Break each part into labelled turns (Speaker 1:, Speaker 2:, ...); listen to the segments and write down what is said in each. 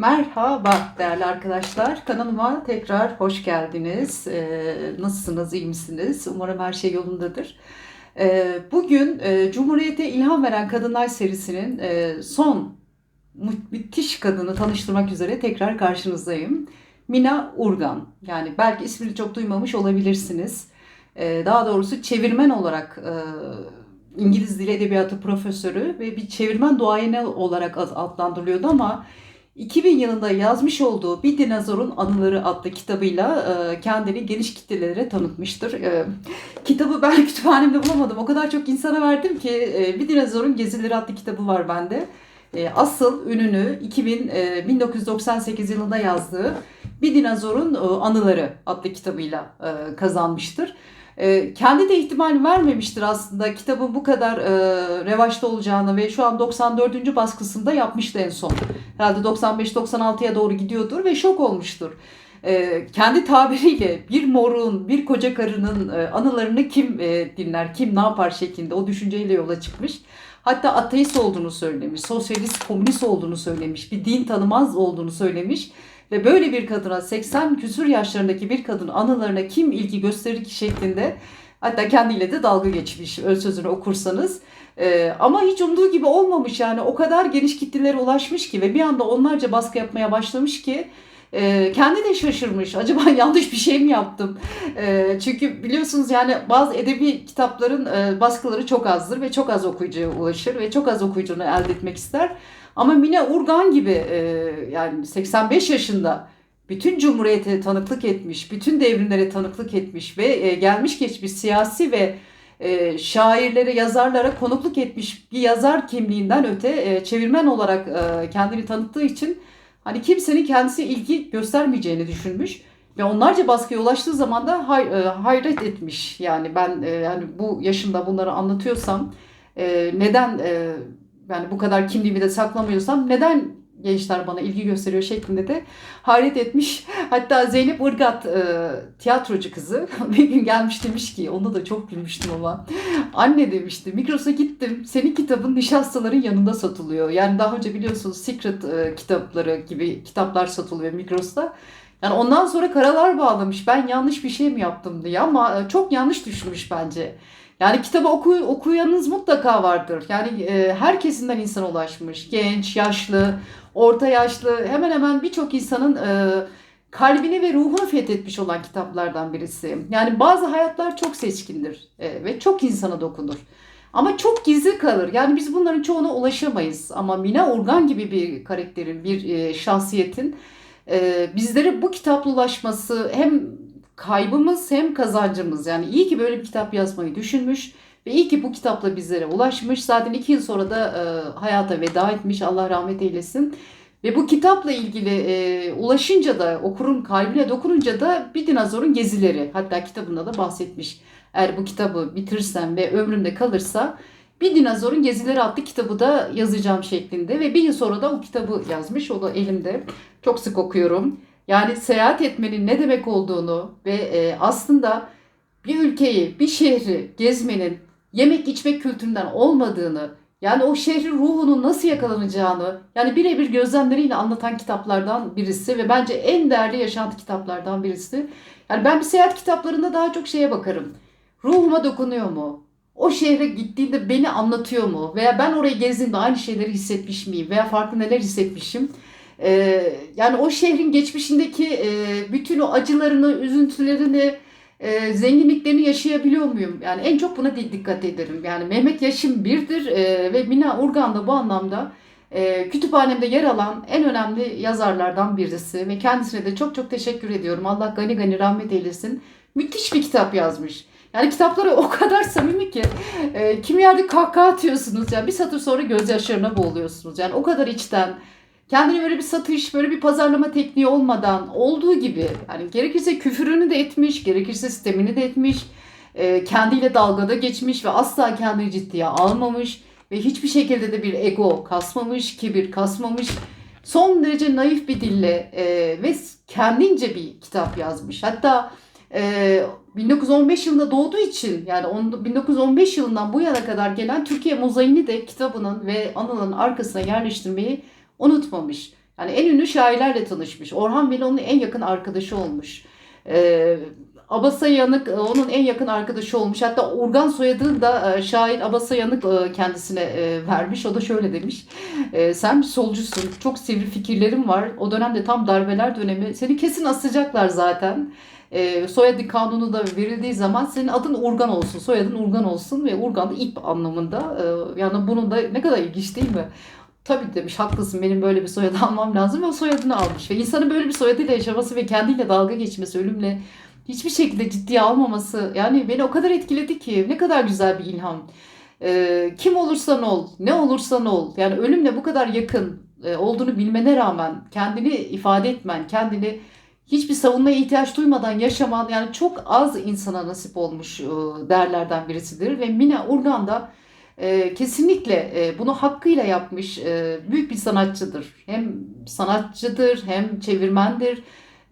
Speaker 1: Merhaba değerli arkadaşlar. Kanalıma tekrar hoş geldiniz. Ee, nasılsınız, iyi misiniz? Umarım her şey yolundadır. Ee, bugün e, Cumhuriyete İlham Veren Kadınlar serisinin e, son mü- müthiş kadını tanıştırmak üzere tekrar karşınızdayım. Mina Urgan. Yani belki ismini çok duymamış olabilirsiniz. Ee, daha doğrusu çevirmen olarak e, İngiliz Dili Edebiyatı profesörü ve bir çevirmen duayeni olarak ad- adlandırılıyordu ama 2000 yılında yazmış olduğu Bir Dinozorun Anıları adlı kitabıyla e, kendini geniş kitlelere tanıtmıştır. E, kitabı ben kütüphanemde bulamadım. O kadar çok insana verdim ki e, Bir Dinozorun Gezileri adlı kitabı var bende. Asıl ününü 2000 e, 1998 yılında yazdığı Bir Dinozorun Anıları adlı kitabıyla kazanmıştır. E, kendi de ihtimal vermemiştir aslında kitabın bu kadar e, revaçta olacağını ve şu an 94. baskısında yapmıştı en son. Herhalde 95-96'ya doğru gidiyordur ve şok olmuştur. E, kendi tabiriyle bir morun, bir koca karının e, anılarını kim e, dinler, kim ne yapar şeklinde o düşünceyle yola çıkmış. Hatta ateist olduğunu söylemiş, sosyalist, komünist olduğunu söylemiş, bir din tanımaz olduğunu söylemiş. Ve böyle bir kadına 80 küsur yaşlarındaki bir kadın anılarına kim ilgi gösterir ki şeklinde hatta kendiyle de dalga geçmiş ön sözünü okursanız. Ee, ama hiç umduğu gibi olmamış yani o kadar geniş kitlelere ulaşmış ki ve bir anda onlarca baskı yapmaya başlamış ki e, kendi de şaşırmış. Acaba yanlış bir şey mi yaptım? E, çünkü biliyorsunuz yani bazı edebi kitapların e, baskıları çok azdır ve çok az okuyucuya ulaşır ve çok az okuyucunu elde etmek ister. Ama Mine Urgan gibi e, yani 85 yaşında bütün cumhuriyete tanıklık etmiş, bütün devrimlere tanıklık etmiş ve e, gelmiş geçmiş siyasi ve e, şairlere, yazarlara konukluk etmiş bir yazar kimliğinden öte e, çevirmen olarak e, kendini tanıttığı için hani kimsenin kendisi ilgi göstermeyeceğini düşünmüş. Ve onlarca baskıya ulaştığı zaman da hay, e, hayret etmiş. Yani ben e, yani bu yaşımda bunları anlatıyorsam e, neden e, yani bu kadar kimliğimi de saklamıyorsam neden gençler bana ilgi gösteriyor şeklinde de hayret etmiş. Hatta Zeynep Irgat e, tiyatrocu kızı bir gün gelmiş demiş ki onda da çok gülmüştüm ama anne demişti Migros'a gittim senin kitabın nişastaların yanında satılıyor. Yani daha önce biliyorsunuz Secret e, kitapları gibi kitaplar satılıyor Migros'ta. Yani ondan sonra karalar bağlamış ben yanlış bir şey mi yaptım diye ama e, çok yanlış düşünmüş bence. Yani kitabı oku, okuyanınız mutlaka vardır. Yani e, her kesimden insana ulaşmış. Genç, yaşlı, orta yaşlı hemen hemen birçok insanın e, kalbini ve ruhunu fethetmiş olan kitaplardan birisi. Yani bazı hayatlar çok seçkindir e, ve çok insana dokunur. Ama çok gizli kalır. Yani biz bunların çoğuna ulaşamayız. Ama Mina Urgan gibi bir karakterin, bir e, şahsiyetin e, bizlere bu kitapla ulaşması hem kaybımız hem kazancımız. Yani iyi ki böyle bir kitap yazmayı düşünmüş ve iyi ki bu kitapla bizlere ulaşmış. Zaten iki yıl sonra da e, hayata veda etmiş. Allah rahmet eylesin. Ve bu kitapla ilgili e, ulaşınca da okurun kalbine dokununca da bir dinozorun gezileri hatta kitabında da bahsetmiş. Eğer bu kitabı bitirirsem ve ömrümde kalırsa bir dinozorun gezileri adlı kitabı da yazacağım şeklinde ve bir yıl sonra da o kitabı yazmış. O da elimde. Çok sık okuyorum. Yani seyahat etmenin ne demek olduğunu ve e, aslında bir ülkeyi, bir şehri gezmenin yemek içmek kültüründen olmadığını, yani o şehrin ruhunun nasıl yakalanacağını, yani birebir gözlemleriyle anlatan kitaplardan birisi ve bence en değerli yaşantı kitaplardan birisi. Yani ben bir seyahat kitaplarında daha çok şeye bakarım. Ruhuma dokunuyor mu? O şehre gittiğinde beni anlatıyor mu? Veya ben orayı gezdiğimde aynı şeyleri hissetmiş miyim? Veya farklı neler hissetmişim? Ee, yani o şehrin geçmişindeki e, bütün o acılarını, üzüntülerini, e, zenginliklerini yaşayabiliyor muyum? Yani en çok buna di- dikkat ederim. Yani Mehmet Yaşım birdir e, ve Mina Urgan da bu anlamda e, kütüphanemde yer alan en önemli yazarlardan birisi ve kendisine de çok çok teşekkür ediyorum. Allah gani gani rahmet eylesin. Müthiş bir kitap yazmış. Yani kitapları o kadar samimi ki e, kimi yerde kahkaha atıyorsunuz. Yani bir satır sonra gözyaşlarına boğuluyorsunuz. Yani o kadar içten. Kendini böyle bir satış, böyle bir pazarlama tekniği olmadan olduğu gibi yani gerekirse küfürünü de etmiş, gerekirse sistemini de etmiş, e, kendiyle dalgada geçmiş ve asla kendini ciddiye almamış ve hiçbir şekilde de bir ego kasmamış, kibir kasmamış. Son derece naif bir dille e, ve kendince bir kitap yazmış. Hatta e, 1915 yılında doğduğu için yani on- 1915 yılından bu yana kadar gelen Türkiye mozaiğini de kitabının ve anıların arkasına yerleştirmeyi unutmamış. Yani en ünlü şairlerle tanışmış. Orhan Veli onun en yakın arkadaşı olmuş. Ee, Abasa Yanık e, onun en yakın arkadaşı olmuş. Hatta Urgan soyadını da e, şair Abasa Yanık e, kendisine vermiş. O da şöyle demiş. Sen bir solcusun. Çok sivri fikirlerin var. O dönemde tam darbeler dönemi. Seni kesin asacaklar zaten. Soyadı kanunu da verildiği zaman senin adın Urgan olsun. Soyadın Urgan olsun ve Urgan da ip anlamında. Yani bunun da ne kadar ilginç değil mi? Tabii demiş haklısın benim böyle bir soyadı almam lazım ve o soyadını almış. Ve insanın böyle bir soyadıyla yaşaması ve kendiyle dalga geçmesi, ölümle hiçbir şekilde ciddiye almaması yani beni o kadar etkiledi ki ne kadar güzel bir ilham. Ee, kim olursan ol, ne olursan ol yani ölümle bu kadar yakın e, olduğunu bilmene rağmen kendini ifade etmen, kendini hiçbir savunmaya ihtiyaç duymadan yaşaman yani çok az insana nasip olmuş e, değerlerden birisidir ve Mina Urgan da e, kesinlikle e, bunu hakkıyla yapmış e, büyük bir sanatçıdır. Hem sanatçıdır hem çevirmendir.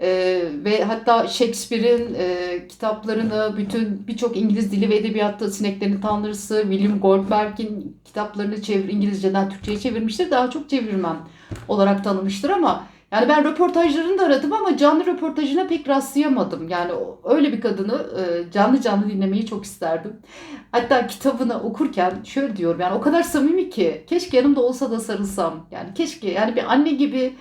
Speaker 1: Ee, ve hatta Shakespeare'in e, kitaplarını bütün birçok İngiliz dili ve edebiyatta Sineklerin Tanrısı, William Goldberg'in kitaplarını çevir, İngilizceden Türkçe'ye çevirmiştir. Daha çok çevirmen olarak tanımıştır ama yani ben röportajlarını da aradım ama canlı röportajına pek rastlayamadım. Yani öyle bir kadını e, canlı canlı dinlemeyi çok isterdim. Hatta kitabını okurken şöyle diyorum yani o kadar samimi ki keşke yanımda olsa da sarılsam. Yani keşke yani bir anne gibi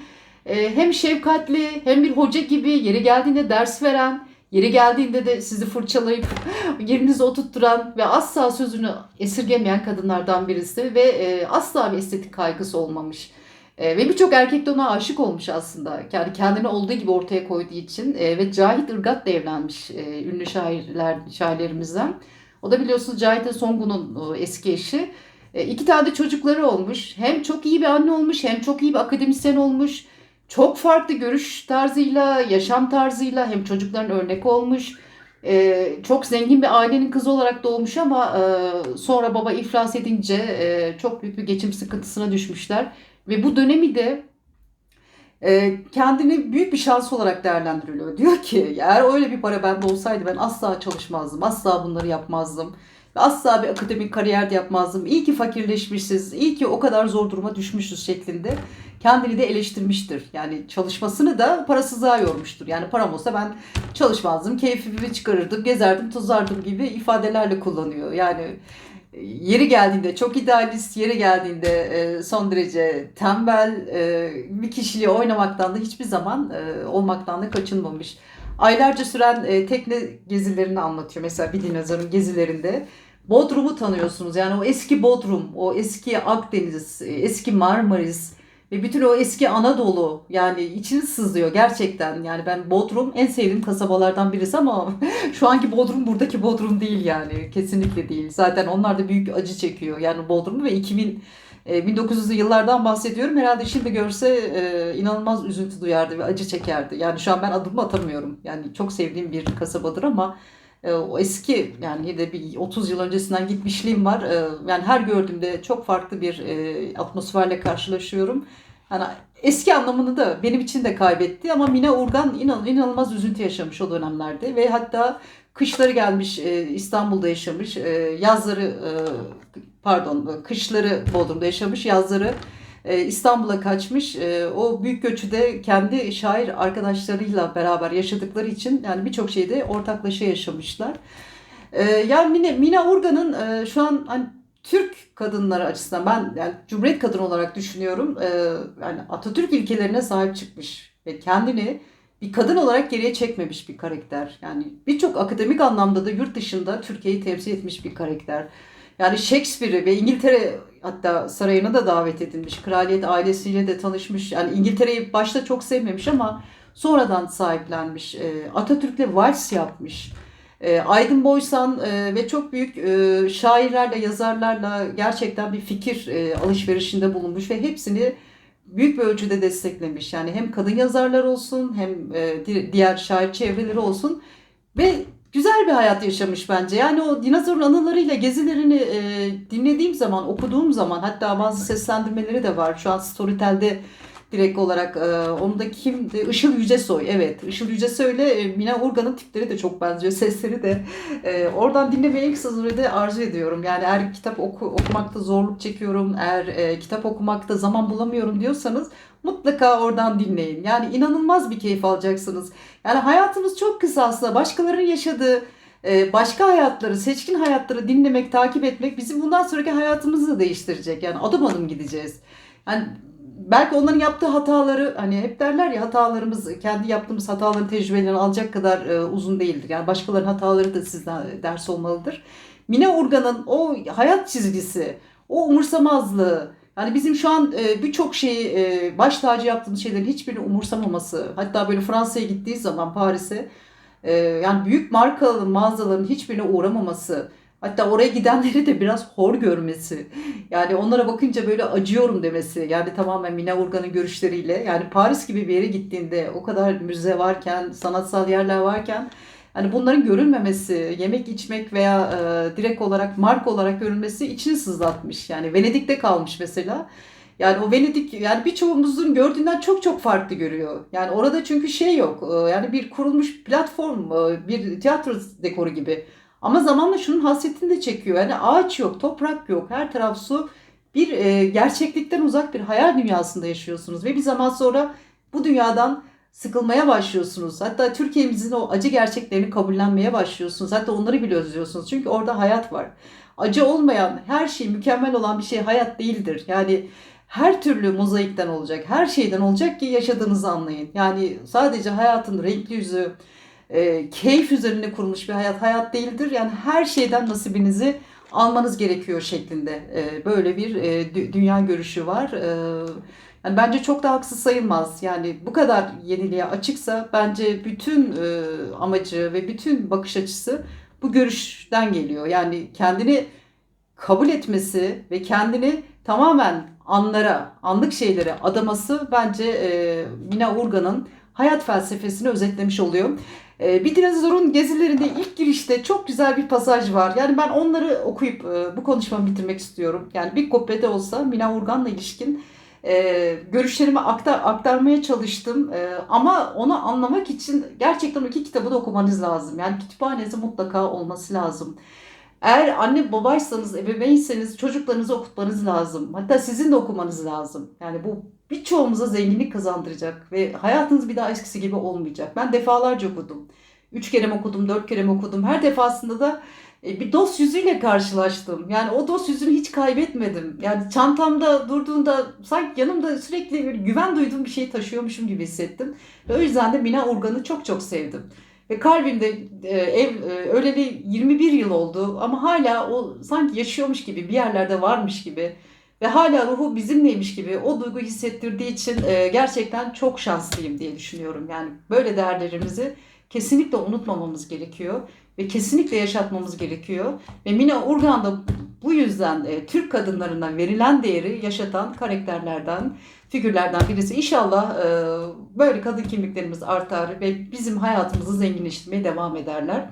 Speaker 1: ee, hem şefkatli hem bir hoca gibi yeri geldiğinde ders veren, yeri geldiğinde de sizi fırçalayıp yerinize oturtturan ve asla sözünü esirgemeyen kadınlardan birisi ve e, asla bir estetik kaygısı olmamış. E, ve birçok erkek de ona aşık olmuş aslında. Yani kendini olduğu gibi ortaya koyduğu için e, ve Cahit Irgat'la evlenmiş ünlü şairler şairlerimizden. O da biliyorsunuz Cahit Songun'un eski eşi. İki tane de çocukları olmuş. Hem çok iyi bir anne olmuş hem çok iyi bir akademisyen olmuş çok farklı görüş tarzıyla, yaşam tarzıyla hem çocukların örnek olmuş. Ee, çok zengin bir ailenin kızı olarak doğmuş ama e, sonra baba iflas edince e, çok büyük bir geçim sıkıntısına düşmüşler. Ve bu dönemi de e, kendini büyük bir şans olarak değerlendiriliyor. Diyor ki eğer öyle bir para bende olsaydı ben asla çalışmazdım, asla bunları yapmazdım. Asla bir akademik kariyer de yapmazdım. İyi ki fakirleşmişiz, iyi ki o kadar zor duruma düşmüşüz şeklinde kendini de eleştirmiştir. Yani çalışmasını da parasızlığa yormuştur. Yani param olsa ben çalışmazdım, keyfimi çıkarırdım, gezerdim, tozardım gibi ifadelerle kullanıyor. Yani yeri geldiğinde çok idealist, yeri geldiğinde e, son derece tembel e, bir kişiliği oynamaktan da hiçbir zaman olmaktan da kaçınmamış. Aylarca süren tekne gezilerini anlatıyor. Mesela bir dinozorun gezilerinde Bodrum'u tanıyorsunuz. Yani o eski Bodrum, o eski Akdeniz, eski Marmaris, ve bütün o eski Anadolu yani içini sızlıyor gerçekten. Yani ben Bodrum en sevdiğim kasabalardan birisi ama şu anki Bodrum buradaki Bodrum değil yani. Kesinlikle değil. Zaten onlar da büyük acı çekiyor. Yani Bodrum ve 2000 1900'lü e, yıllardan bahsediyorum. Herhalde şimdi görse e, inanılmaz üzüntü duyardı ve acı çekerdi. Yani şu an ben adımı atamıyorum. Yani çok sevdiğim bir kasabadır ama o eski yani de bir 30 yıl öncesinden gitmişliğim var. E, yani her gördüğümde çok farklı bir e, atmosferle karşılaşıyorum. Yani eski anlamını da benim için de kaybetti ama Mine Urgan inan, inanılmaz üzüntü yaşamış o dönemlerde ve hatta kışları gelmiş İstanbul'da yaşamış, yazları pardon kışları Bodrum'da yaşamış, yazları İstanbul'a kaçmış. O büyük göçü de kendi şair arkadaşlarıyla beraber yaşadıkları için yani birçok şeyde ortaklaşa yaşamışlar. Yani Mine, Mine Urgan'ın şu an hani Türk kadınları açısından ben yani Cumhuriyet kadını olarak düşünüyorum. yani Atatürk ilkelerine sahip çıkmış ve kendini bir kadın olarak geriye çekmemiş bir karakter. Yani birçok akademik anlamda da yurt dışında Türkiye'yi temsil etmiş bir karakter. Yani Shakespeare'i ve İngiltere hatta sarayına da davet edilmiş. Kraliyet ailesiyle de tanışmış. Yani İngiltere'yi başta çok sevmemiş ama sonradan sahiplenmiş. E, Atatürk'le vals yapmış. E, Aydın Boysan e, ve çok büyük şairlerle, yazarlarla gerçekten bir fikir alışverişinde bulunmuş ve hepsini büyük bir ölçüde desteklemiş. Yani hem kadın yazarlar olsun hem diğer şair çevreleri olsun ve güzel bir hayat yaşamış bence. Yani o dinozorun anılarıyla gezilerini e, dinlediğim zaman, okuduğum zaman hatta bazı seslendirmeleri de var. Şu an Storytel'de direkt olarak. E, onu da kimdi? Işıl Yücesoy. Evet. Işıl Yücesoy ile e, Mine Urgan'ın tipleri de çok benziyor. Sesleri de. E, oradan dinlemeyi kısa sürede arzu ediyorum. Yani eğer kitap oku, okumakta zorluk çekiyorum, eğer e, kitap okumakta zaman bulamıyorum diyorsanız mutlaka oradan dinleyin. Yani inanılmaz bir keyif alacaksınız. Yani hayatımız çok kısa aslında. Başkalarının yaşadığı e, başka hayatları, seçkin hayatları dinlemek, takip etmek bizim bundan sonraki hayatımızı değiştirecek. Yani adım adım gideceğiz. Yani belki onların yaptığı hataları hani hep derler ya hatalarımız kendi yaptığımız hataların tecrübelerini alacak kadar e, uzun değildir. Yani başkalarının hataları da sizden ders olmalıdır. Mine Urgan'ın o hayat çizgisi, o umursamazlığı, yani bizim şu an e, birçok şeyi e, baş tacı yaptığımız şeylerin hiçbirini umursamaması, hatta böyle Fransa'ya gittiği zaman Paris'e e, yani büyük markalı mağazaların hiçbirine uğramaması, hatta oraya gidenleri de biraz hor görmesi. Yani onlara bakınca böyle acıyorum demesi. Yani tamamen Mina Urgan'ın görüşleriyle. Yani Paris gibi bir yere gittiğinde o kadar müze varken, sanatsal yerler varken Hani bunların görülmemesi, yemek içmek veya e, direkt olarak marka olarak görülmesi içini sızlatmış. Yani Venedik'te kalmış mesela. Yani o Venedik yani birçoğumuzun gördüğünden çok çok farklı görüyor. Yani orada çünkü şey yok. E, yani bir kurulmuş platform, e, bir tiyatro dekoru gibi. Ama zamanla şunun hasretini de çekiyor. Yani ağaç yok, toprak yok, her taraf su. Bir e, gerçeklikten uzak bir hayal dünyasında yaşıyorsunuz ve bir zaman sonra bu dünyadan sıkılmaya başlıyorsunuz. Hatta Türkiye'mizin o acı gerçeklerini kabullenmeye başlıyorsunuz. Hatta onları bile özlüyorsunuz. Çünkü orada hayat var. Acı olmayan, her şey mükemmel olan bir şey hayat değildir. Yani her türlü mozaikten olacak, her şeyden olacak ki yaşadığınızı anlayın. Yani sadece hayatın renkli yüzü, e, keyif üzerine kurulmuş bir hayat hayat değildir. Yani her şeyden nasibinizi almanız gerekiyor şeklinde e, böyle bir e, dünya görüşü var. E, yani bence çok da haksız sayılmaz. Yani bu kadar yeniliğe açıksa bence bütün e, amacı ve bütün bakış açısı bu görüşten geliyor. Yani kendini kabul etmesi ve kendini tamamen anlara, anlık şeylere adaması bence e, Mina Urgan'ın hayat felsefesini özetlemiş oluyor. E, bir dinozorun gezilerinde ilk girişte çok güzel bir pasaj var. Yani ben onları okuyup e, bu konuşmamı bitirmek istiyorum. Yani bir kopyada olsa Mina Urgan'la ilişkin e, görüşlerimi aktar, aktarmaya çalıştım. E, ama onu anlamak için gerçekten iki kitabı da okumanız lazım. Yani kütüphanenize mutlaka olması lazım. Eğer anne babaysanız, ebeveynseniz çocuklarınızı okutmanız lazım. Hatta sizin de okumanız lazım. Yani bu birçoğumuza zenginlik kazandıracak ve hayatınız bir daha eskisi gibi olmayacak. Ben defalarca okudum. Üç kere okudum, dört kere okudum. Her defasında da e, bir dost yüzüyle karşılaştım. Yani o dost yüzünü hiç kaybetmedim. Yani çantamda durduğunda sanki yanımda sürekli bir güven duyduğum bir şey taşıyormuşum gibi hissettim. Ve o yüzden de Mina Urgan'ı çok çok sevdim. Ve kalbimde e, ev e, öleli 21 yıl oldu ama hala o sanki yaşıyormuş gibi bir yerlerde varmış gibi ve hala ruhu bizimleymiş gibi o duygu hissettirdiği için gerçekten çok şanslıyım diye düşünüyorum. Yani böyle değerlerimizi kesinlikle unutmamamız gerekiyor ve kesinlikle yaşatmamız gerekiyor. Ve Mina Urgan da bu yüzden e, Türk kadınlarına verilen değeri yaşatan karakterlerden, figürlerden birisi. İnşallah e, böyle kadın kimliklerimiz artar ve bizim hayatımızı zenginleştirmeye devam ederler.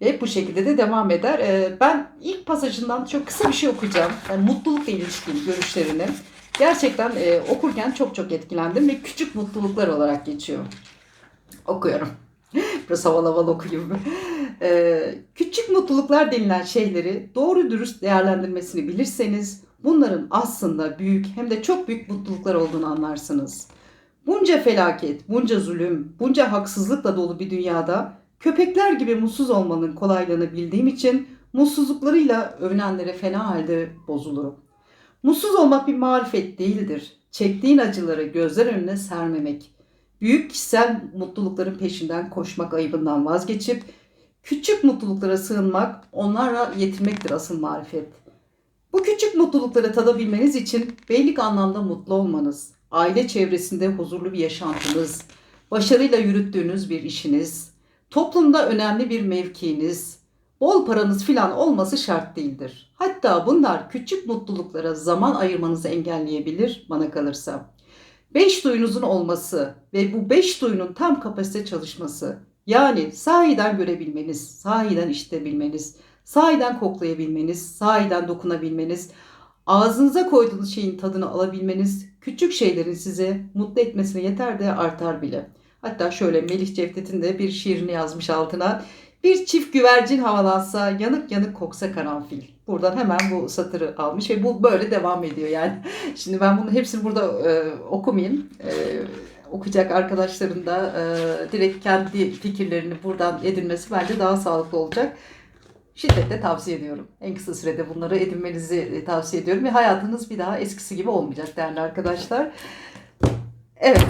Speaker 1: Ve hep bu şekilde de devam eder. E, ben ilk pasajından çok kısa bir şey okuyacağım. Yani mutlulukla ilişkili görüşlerini. Gerçekten e, okurken çok çok etkilendim ve küçük mutluluklar olarak geçiyor. Okuyorum. Biraz havalı havalı okuyayım. Ee, küçük mutluluklar denilen şeyleri doğru dürüst değerlendirmesini bilirseniz bunların aslında büyük hem de çok büyük mutluluklar olduğunu anlarsınız. Bunca felaket, bunca zulüm, bunca haksızlıkla dolu bir dünyada köpekler gibi mutsuz olmanın kolaylığını bildiğim için mutsuzluklarıyla övünenlere fena halde bozulurum. Mutsuz olmak bir marifet değildir. Çektiğin acıları gözler önüne sermemek, büyük kişisel mutlulukların peşinden koşmak ayıbından vazgeçip küçük mutluluklara sığınmak, onlarla yetinmektir asıl marifet. Bu küçük mutlulukları tadabilmeniz için beylik anlamda mutlu olmanız, aile çevresinde huzurlu bir yaşantınız, başarıyla yürüttüğünüz bir işiniz, toplumda önemli bir mevkiiniz, bol paranız filan olması şart değildir. Hatta bunlar küçük mutluluklara zaman ayırmanızı engelleyebilir bana kalırsa. Beş duyunuzun olması ve bu beş duyunun tam kapasite çalışması yani sahiden görebilmeniz, sahiden işitebilmeniz, sahiden koklayabilmeniz, sahiden dokunabilmeniz, ağzınıza koyduğunuz şeyin tadını alabilmeniz küçük şeylerin sizi mutlu etmesine yeter de artar bile. Hatta şöyle Melih Cevdet'in de bir şiirini yazmış altına. Bir çift güvercin havalansa, yanık yanık koksa karanfil. Buradan hemen bu satırı almış ve bu böyle devam ediyor yani. Şimdi ben bunu hepsini burada e, okumayayım. E, okuyacak arkadaşların da e, direkt kendi fikirlerini buradan edinmesi bence daha sağlıklı olacak. Şiddetle tavsiye ediyorum. En kısa sürede bunları edinmenizi e, tavsiye ediyorum ve hayatınız bir daha eskisi gibi olmayacak değerli arkadaşlar. Evet.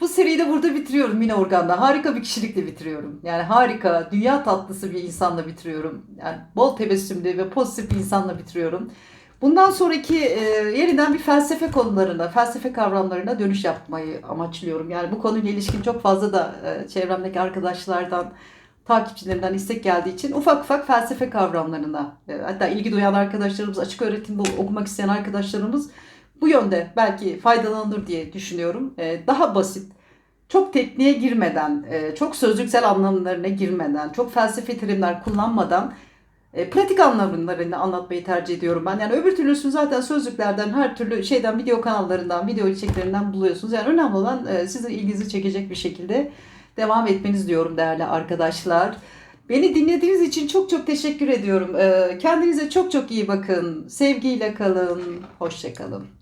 Speaker 1: Bu seriyi de burada bitiriyorum Mine Organ'da. Harika bir kişilikle bitiriyorum. Yani harika, dünya tatlısı bir insanla bitiriyorum. Yani bol tebessümlü ve pozitif bir insanla bitiriyorum. Bundan sonraki e, yeniden bir felsefe konularına, felsefe kavramlarına dönüş yapmayı amaçlıyorum. Yani bu konuyla ilişkin çok fazla da e, çevremdeki arkadaşlardan, takipçilerinden istek geldiği için ufak ufak felsefe kavramlarına, e, hatta ilgi duyan arkadaşlarımız, açık öğretim bu okumak isteyen arkadaşlarımız bu yönde belki faydalanır diye düşünüyorum. E, daha basit, çok tekniğe girmeden, e, çok sözlüksel anlamlarına girmeden, çok felsefi terimler kullanmadan e, pratik anlamlarını anlatmayı tercih ediyorum ben. Yani öbür türlüsünü zaten sözlüklerden, her türlü şeyden, video kanallarından, video içeriklerinden buluyorsunuz. Yani önemli olan e, sizin ilginizi çekecek bir şekilde devam etmeniz diyorum değerli arkadaşlar. Beni dinlediğiniz için çok çok teşekkür ediyorum. E, kendinize çok çok iyi bakın. Sevgiyle kalın. Hoşçakalın.